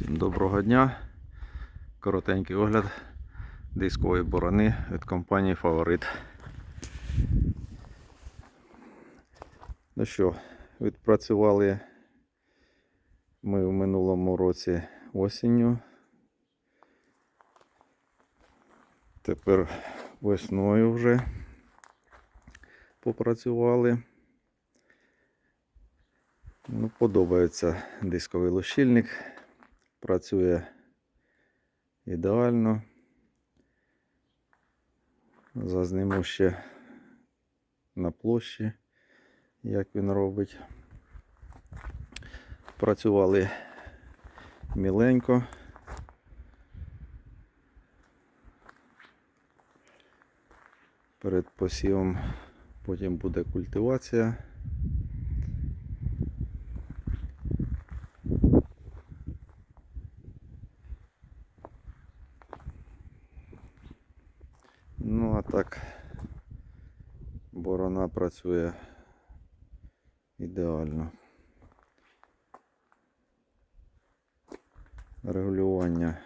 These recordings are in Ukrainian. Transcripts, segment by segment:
Всім доброго дня. Коротенький огляд дискової борони від компанії Фаворит. Ну що, відпрацювали ми в минулому році осінню. Тепер весною вже попрацювали. Ну, подобається дисковий лущильник. Працює ідеально. Зазніму ще на площі, як він робить. Працювали міленько. Перед посівом потім буде культивація. Ну, а так борона працює ідеально. Регулювання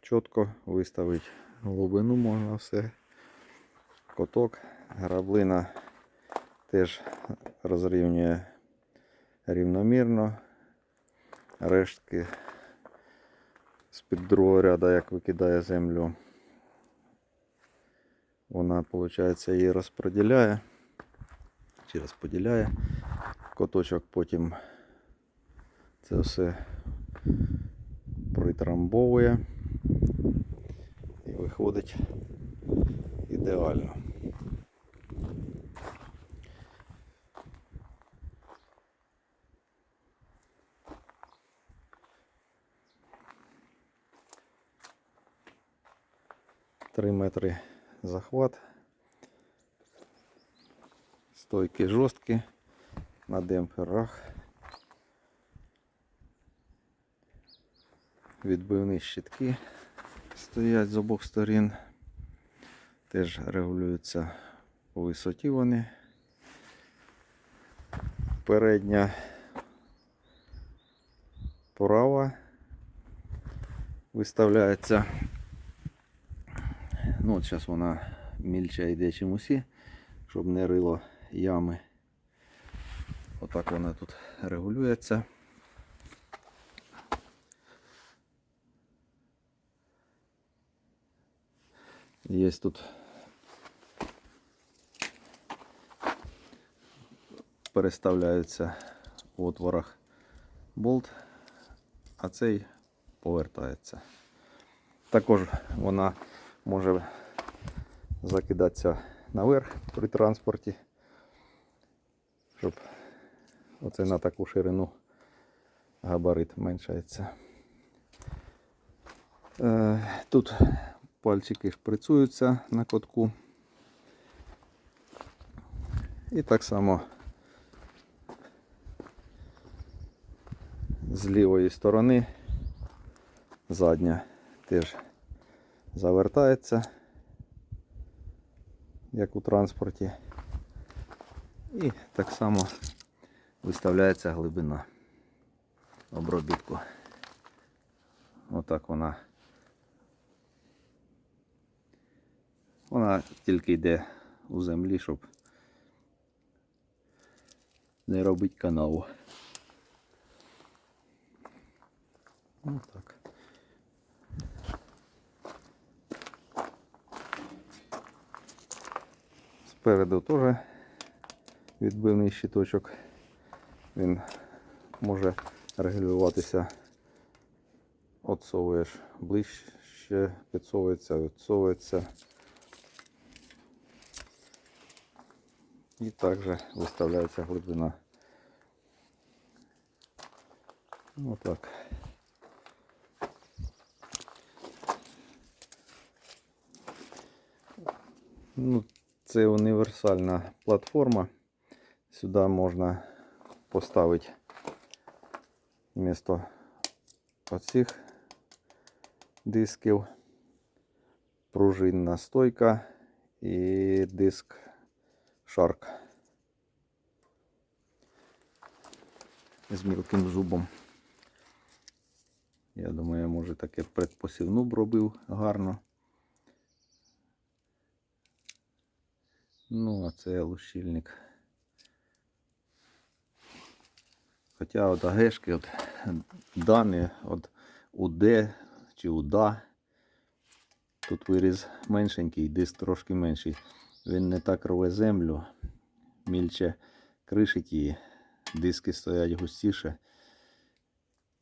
чітко виставити глибину можна все. Коток, граблина теж розрівнює рівномірно. Рештки з-під другого ряду, як викидає землю, вона, виходить, її розподіляє чи розподіляє. Коточок потім це все притрамбовує і виходить ідеально. Три метри захват. Стойки жорсткі на демпферах. Відбивні щитки стоять з обох сторін. Теж регулюються по висоті вони. Передня права виставляється. Ну, от зараз вона мільча йде, чим усі, щоб не рило ями. Отак вона тут регулюється. Є тут переставляються в отворах болт, а цей повертається. Також вона може закидатися наверх при транспорті, щоб оце на таку ширину габарит меншається. Е, Тут пальчики шприцюються на котку. І так само з лівої сторони задня теж завертається, як у транспорті. І так само виставляється глибина обробітку. Отак вона. Вона тільки йде у землі, щоб не робити канаву. Отак. Спереду теж відбивний щиточок. Він може регулюватися. Отсовуєш ближче, підсовується, відсовується. І також виставляється глибина. Отак. Ну, це універсальна платформа. Сюди можна поставити вмісто оцих дисків пружинна стойка і диск Shark з мілким зубом. Я думаю, може таке предпосівну б робив гарно. Ну, а це лущильник. Хоча от агешки, от дані от УД чи УДА. Тут виріз меншенький, диск трошки менший. Він не так рве землю, мільче кришить її, диски стоять густіше.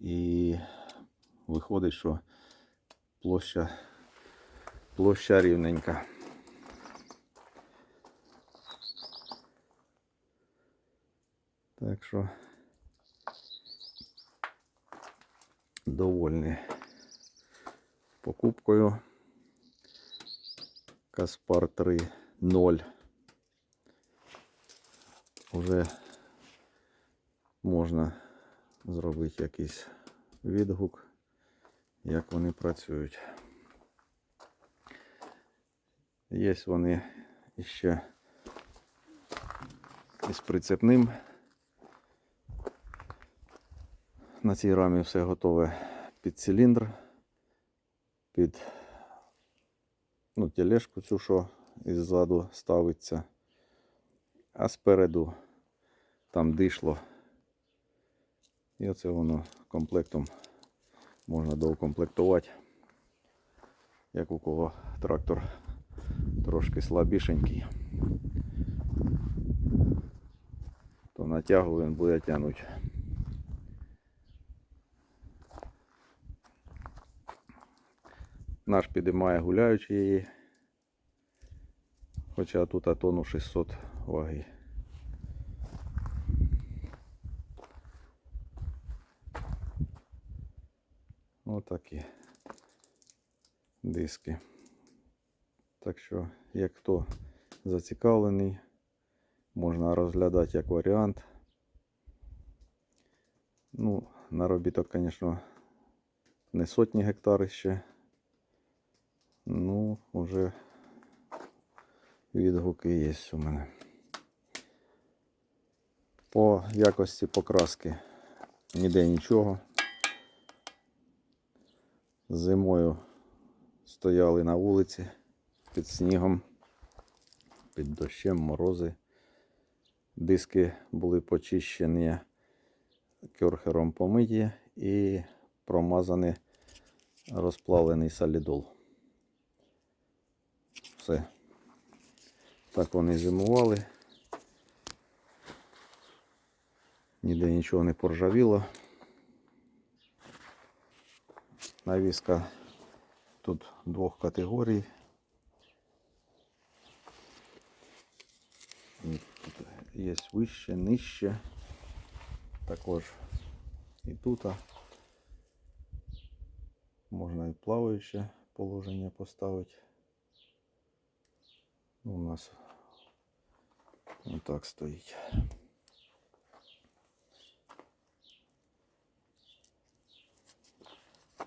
І виходить, що площа, площа рівненька. Так що довольний покупкою. Каспар 3.0. Уже можна зробити якийсь відгук, як вони працюють. Є вони ще із прицепним. На цій рамі все готове під циліндр, під ну, тележку цю, що іззаду ставиться, а спереду там дишло. І оце воно комплектом можна доукомплектувати. Як у кого трактор трошки слабішенький, то на тягу він буде тягнути. Наш підіймає гуляючи її. Хоча тут а тонну 600 ваги. Отакі диски. Так що, як хто зацікавлений, можна розглядати як варіант. Ну, наробіток, звісно, не сотні гектарів ще. Ну, вже відгуки є у мене. По якості покраски ніде нічого. Зимою стояли на вулиці під снігом, під дощем, морози. Диски були почищені керхером помиті і промазаний розплавлений солідол. Все. Так вони зимували. Ніде нічого не поржавіло. Навіска тут двох категорій. Тут є вище, нижче. Також і тут можна і плаваюче положення поставити. Ну, у нас отак стоїть.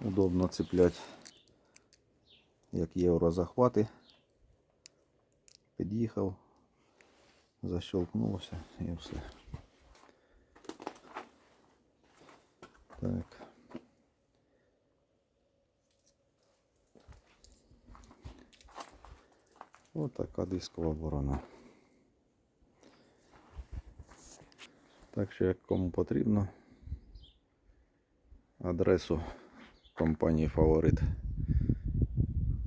Удобно цеплять, як єврозахвати. Під'їхав, защелкнувся і все. Ось така дискова борона. Так що, як кому потрібно, адресу компанії Фаворит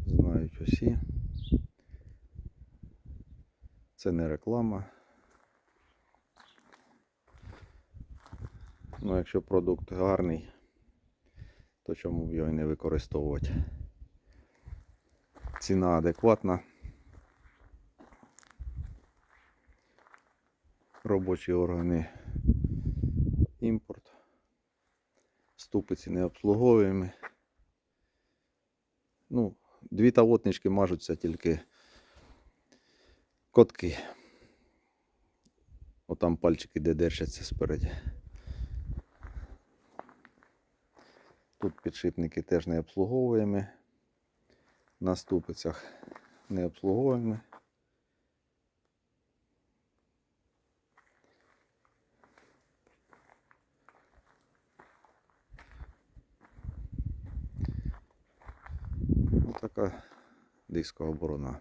знають усі. Це не реклама. Ну, якщо продукт гарний, то чому б його і не використовувати? Ціна адекватна. Робочі органи імпорт. Ступиці не обслуговуємо. Ну, дві тавотнички мажуться тільки котки. Отам пальчики де держаться спереді. Тут підшипники теж не обслуговуємо. На ступицях не обслуговуємо. Отака дискова борона.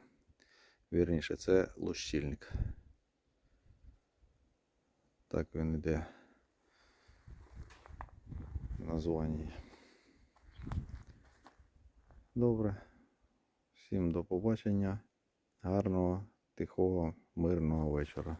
Вірніше, це лущильник. Так він йде в названні. Добре. Всім до побачення. Гарного, тихого, мирного вечора.